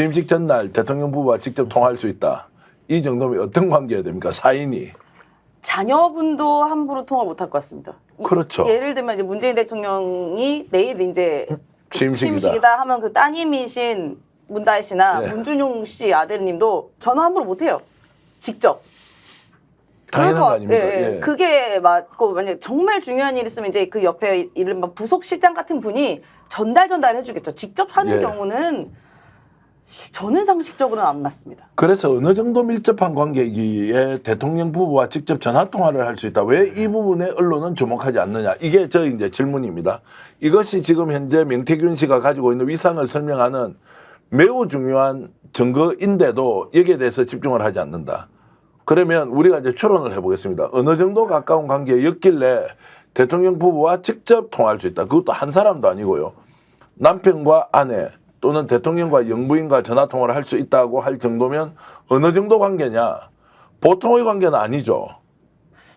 취임식 전날 대통령 부부와 직접 통화할 수 있다. 이 정도면 어떤 관계여야 됩니까? 사인이. 자녀분도 함부로 통화 못 할 것 같습니다. 이- 그렇죠. 예를 들면 이제 문재인 대통령이 내일 이제 그 취임식이다. 취임식이다 하면 그 따님이신 문다혜 씨나 네. 문준용 씨 아들님도 전화 함부로 못 해요. 직접. 당연한 거 것- 아닙니까? 예, 예. 예. 그게 맞고 만약 정말 중요한 일 있으면 이제 그 옆에 이른바 부속 실장 같은 분이 전달 전달 해주겠죠. 직접 하는 예. 경우는 저는 상식적으로는 안 맞습니다. 그래서 어느 정도 밀접한 관계이기에 대통령 부부와 직접 전화 통화를 할 수 있다. 왜 이 부분에 언론은 주목하지 않느냐? 이게 저 이제 질문입니다. 이것이 지금 현재 명태균 씨가 가지고 있는 위상을 설명하는 매우 중요한 증거인데도 여기에 대해서 집중을 하지 않는다. 그러면 우리가 이제 추론을 해보겠습니다. 어느 정도 가까운 관계였길래 대통령 부부와 직접 통화할 수 있다. 그것도 한 사람도 아니고요. 남편과 아내 또는 대통령과 영부인과 전화 통화를 할 수 있다고 할 정도면 어느 정도 관계냐? 보통의 관계는 아니죠.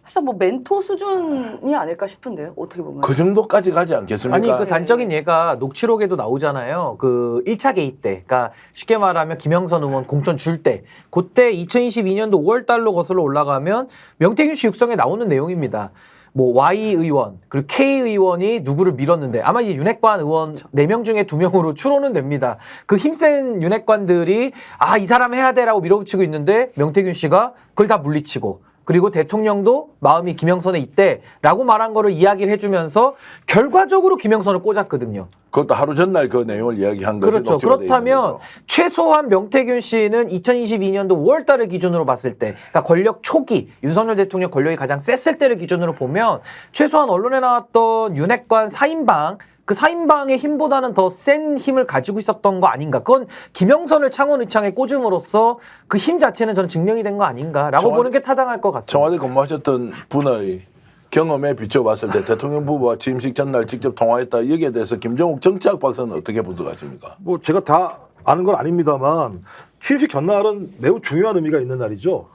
사실 뭐 멘토 수준이 아닐까 싶은데요. 어떻게 보면. 그 정도까지 가지 않겠습니까? 아니 그 단적인 예가 녹취록에도 나오잖아요. 그 1차 개입 때, 그러니까 쉽게 말하면 김영선 의원 공천 줄 때, 그때 2022년도 5월 달로 거슬러 올라가면 명태균 씨 육성에 나오는 내용입니다. 뭐 Y 의원 그리고 K 의원이 누구를 밀었는데 아마 이 윤핵관 의원 네 명 중에 두 명으로 추론은 됩니다. 그 힘센 윤핵관들이 아 이 사람 해야 돼라고 밀어붙이고 있는데 명태균 씨가 그걸 다 물리치고 그리고 대통령도 마음이 김영선에 있대라고 말한 거를 이야기를 해주면서 결과적으로 김영선을 꽂았거든요. 그것도 하루 전날 그 내용을 이야기한 것이 그렇죠. 그렇다면. 최소한 명태균 씨는 2022년도 5월달을 기준으로 봤을 때, 그러니까 권력 초기 윤석열 대통령 권력이 가장 셌을 때를 기준으로 보면 최소한 언론에 나왔던 윤핵관 사인방 그 사인방의 힘보다는 더 센 힘을 가지고 있었던 거 아닌가? 그건 김영선을 창원 의창에 꽂음으로써 그 힘 자체는 저는 증명이 된 거 아닌가라고 보는 게 타당할 것 같습니다. 청와대 근무하셨던 분의 경험에 비춰봤을 때 대통령 부부와 취임식 전날 직접 통화했다 여기에 대해서 김정욱 정치학 박사는 어떻게 분석하십니까? 뭐 제가 다 아는 건 아닙니다만 취임식 전날은 매우 중요한 의미가 있는 날이죠.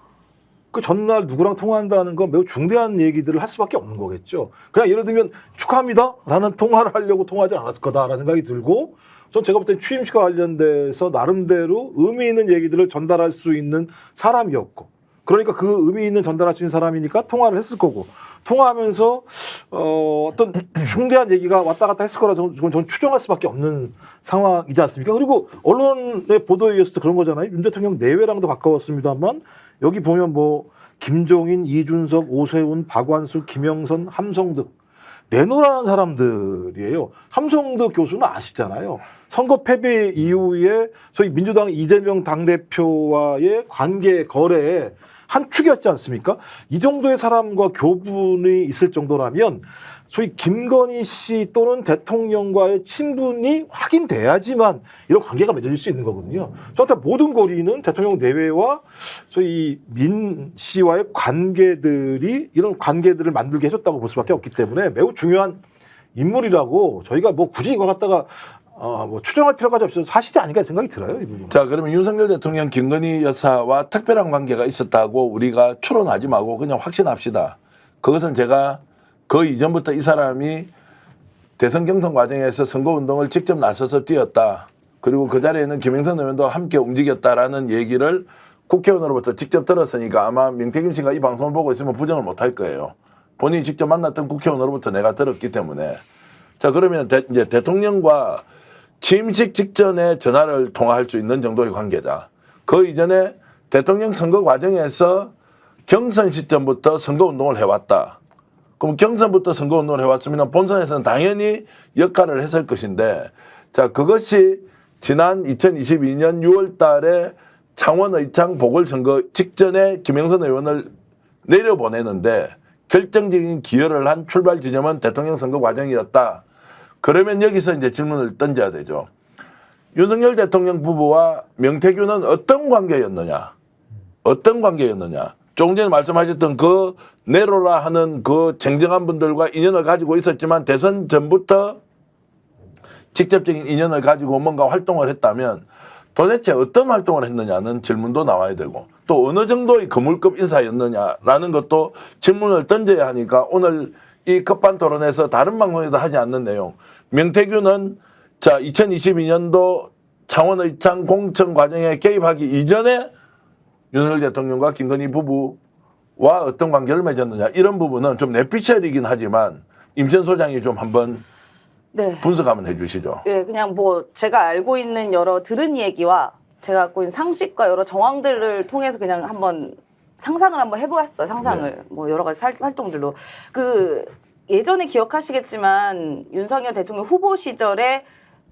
그 전날 누구랑 통화한다는 건 매우 중대한 얘기들을 할 수밖에 없는 거겠죠. 그냥 예를 들면 축하합니다 라는 통화를 하려고 통화하지 않았을 거다라는 생각이 들고 전 제가 볼 땐 취임식과 관련돼서 나름대로 의미 있는 얘기들을 전달할 수 있는 사람이었고 그러니까 그 의미 있는 전달할 수 있는 사람이니까 통화를 했을 거고 통화하면서 어, 어떤 중대한 얘기가 왔다 갔다 했을 거라 저는, 저는 추정할 수밖에 없는 상황이지 않습니까? 그리고 언론의 보도에 의해서 그런 거잖아요. 윤 대통령 내외랑도 가까웠습니다만 여기 보면 뭐 김종인, 이준석, 오세훈, 박완수, 김영선, 함성득 내노라는 사람들이에요. 함성득 교수는 아시잖아요. 선거 패배 이후에 소위 민주당 이재명 당대표와의 관계 거래에 한 축이었지 않습니까? 이 정도의 사람과 교분이 있을 정도라면 소위 김건희 씨 또는 대통령과의 친분이 확인돼야지만 이런 관계가 맺어질 수 있는 거거든요. 저한테 모든 거리는 대통령 내외와 소위 민 씨와의 관계들이 이런 관계들을 만들게 해줬다고 볼 수밖에 없기 때문에 매우 중요한 인물이라고 저희가 뭐 굳이 이거 갖다가 어, 뭐 추정할 필요까지 없어서 사실이 아닌가 생각이 들어요. 이 부분은. 자 그러면 윤석열 대통령 김건희 여사와 특별한 관계가 있었다고 우리가 추론하지 말고 그냥 확신합시다. 그것은 제가 그 이전부터 이 사람이 대선 경선 과정에서 선거 운동을 직접 나서서 뛰었다. 그리고 그 자리에는 김영선 의원도 함께 움직였다라는 얘기를 국회의원으로부터 직접 들었으니까 아마 명태균 씨가 이 방송을 보고 있으면 부정을 못 할 거예요. 본인이 직접 만났던 국회의원으로부터 내가 들었기 때문에. 자 그러면 대, 이제 대통령과 취임식 직전에 전화를 통화할 수 있는 정도의 관계다. 그 이전에 대통령 선거 과정에서 경선 시점부터 선거 운동을 해왔다. 그럼 경선부터 선거 운동을 해왔으면 본선에서는 당연히 역할을 했을 것인데, 자 그것이 지난 2022년 6월 달에 창원 의창 보궐선거 직전에 김영선 의원을 내려보내는데 결정적인 기여를 한 출발 지점은 대통령 선거 과정이었다. 그러면 여기서 이제 질문을 던져야 되죠. 윤석열 대통령 부부와 명태균은 어떤 관계였느냐? 어떤 관계였느냐? 조금 전에 말씀하셨던 그 네로라 하는 그 쟁쟁한 분들과 인연을 가지고 있었지만 대선 전부터 직접적인 인연을 가지고 뭔가 활동을 했다면 도대체 어떤 활동을 했느냐는 질문도 나와야 되고 또 어느 정도의 거물급 인사였느냐라는 것도 질문을 던져야 하니까 오늘 이 급반 토론에서 다른 방송에도 하지 않는 내용. 명태균은 자 2022년도 창원의창 공천 과정에 개입하기 이전에 윤석열 대통령과 김건희 부부와 어떤 관계를 맺었느냐 이런 부분은 좀 내피셜이긴 하지만 임천 소장이 좀 한번 네. 분석 한번 해주시죠. 예, 그냥 뭐 제가 알고 있는 여러 들은 얘기와 제가 갖고 있는 상식과 여러 정황들을 통해서 그냥 한번 상상을 한번 해보았어요. 상상을 뭐 여러 가지 살- 활동들로 그 예전에 기억하시겠지만 윤석열 대통령 후보 시절에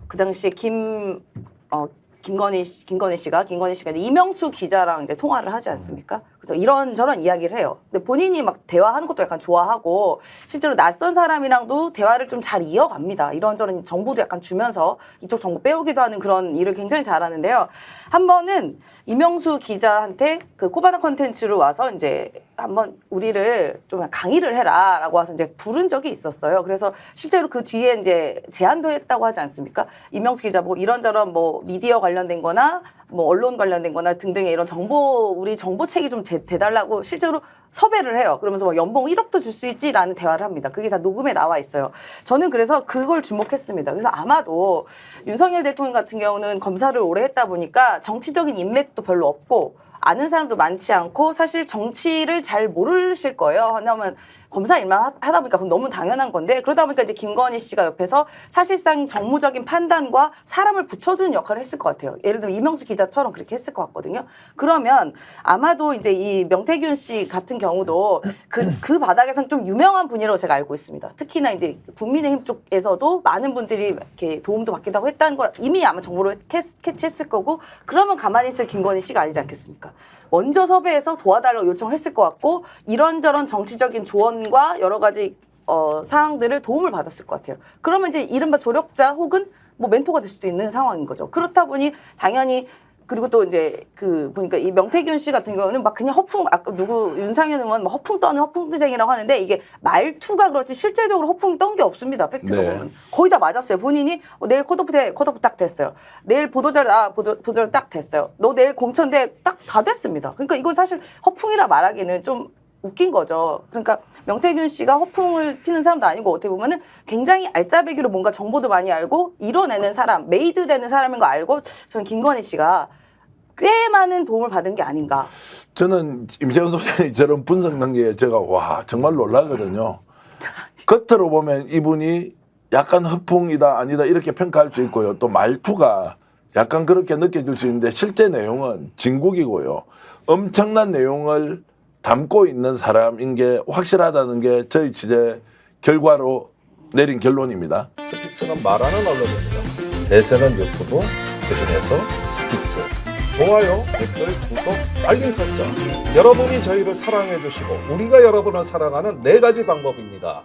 그 당시에 김 어, 김건희 씨- 김건희 씨가 김건희 씨가 이명수 기자랑 이제 통화를 하지 않습니까? 그래서 이런 저런 이야기를 해요. 근데 본인이 막 대화하는 것도 약간 좋아하고 실제로 낯선 사람이랑도 대화를 좀 잘 이어갑니다. 이런저런 정보도 약간 주면서 이쪽 정보 빼오기도 하는 그런 일을 굉장히 잘하는데요. 한 번은 이명수 기자한테 그 코바나 컨텐츠로 와서 이제 한번 우리를 좀 강의를 해라라고 와서 이제 부른 적이 있었어요. 그래서 실제로 그 뒤에 이제 제안도 했다고 하지 않습니까? 이명수 기자 뭐 이런저런 뭐 미디어 관련 된 거나 뭐 언론 관련된 거나 등등의 이런 정보 우리 정보책이 좀 제- 대달라고 실제로 섭외를 해요. 그러면서 뭐 연봉 1억도 줄 수 있지라는 대화를 합니다. 그게 다 녹음에 나와 있어요. 저는 그래서 그걸 주목했습니다. 그래서 아마도 윤석열 대통령 같은 경우는 검사를 오래 했다 보니까 정치적인 인맥도 별로 없고 아는 사람도 많지 않고 사실 정치를 잘 모르실 거예요. 왜냐하면 검사 일만 하- 하다 보니까 그건 너무 당연한 건데 그러다 보니까 이제 김건희 씨가 옆에서 사실상 정무적인 판단과 사람을 붙여주는 역할을 했을 것 같아요. 예를 들면 이명수 기자처럼 그렇게 했을 것 같거든요. 그러면 아마도 이제 이 명태균 씨 같은 경우도 그, 그 바닥에서는 좀 유명한 분이라고 제가 알고 있습니다. 특히나 이제 국민의힘 쪽에서도 많은 분들이 이렇게 도움도 받기도 하고 했다는 걸 이미 아마 정보를 캐, 캐치했을 거고 그러면 가만히 있을 김건희 씨가 아니지 않겠습니까? 먼저 섭외해서 도와달라고 요청을 했을 것 같고 이런저런 정치적인 조언과 여러 가지 어, 사항들을 도움을 받았을 것 같아요. 그러면 이제 이른바 조력자 혹은 뭐 멘토가 될 수도 있는 상황인 거죠. 그렇다 보니 당연히 그리고 또 이제 그 보니까 이 명태균 씨 같은 경우는 막 그냥 허풍 아까 누구 윤상현 의원 막 허풍 떠는 허풍쟁이라고 하는데 이게 말투가 그렇지 실제적으로 허풍이 떤 게 없습니다. 팩트로 네. 보면 거의 다 맞았어요. 본인이 어, 내일 컷오프 돼 컷오프 딱 됐어요. 내일 보도자료 아 보도 보도자료 딱 됐어요. 너 내일 공천대 딱다 됐습니다. 그러니까 이건 사실 허풍이라 말하기는 좀 웃긴 거죠. 그러니까 명태균 씨가 허풍을 피는 사람도 아니고 어떻게 보면은 굉장히 알짜배기로 뭔가 정보도 많이 알고 이뤄내는 사람, 메이드 되는 사람인 거 알고 저는 김건희 씨가 꽤 많은 도움을 받은 게 아닌가. 저는 임재원 소장이 저런 분석 능력에 제가 와 정말 놀라거든요. 겉으로 보면 이분이 약간 허풍이다 아니다 이렇게 평가할 수 있고요. 또 말투가 약간 그렇게 느껴질 수 있는데 실제 내용은 진국이고요. 엄청난 내용을 담고 있는 사람인 게 확실하다는 게 저희 취재 결과로 내린 결론입니다. 스픽스는 말하는 언론입니다. 대세는 유튜브, 그중에서 스픽스. 좋아요, 댓글, 구독, 알림 설정. 여러분이 저희를 사랑해 주시고 우리가 여러분을 사랑하는 네 가지 방법입니다.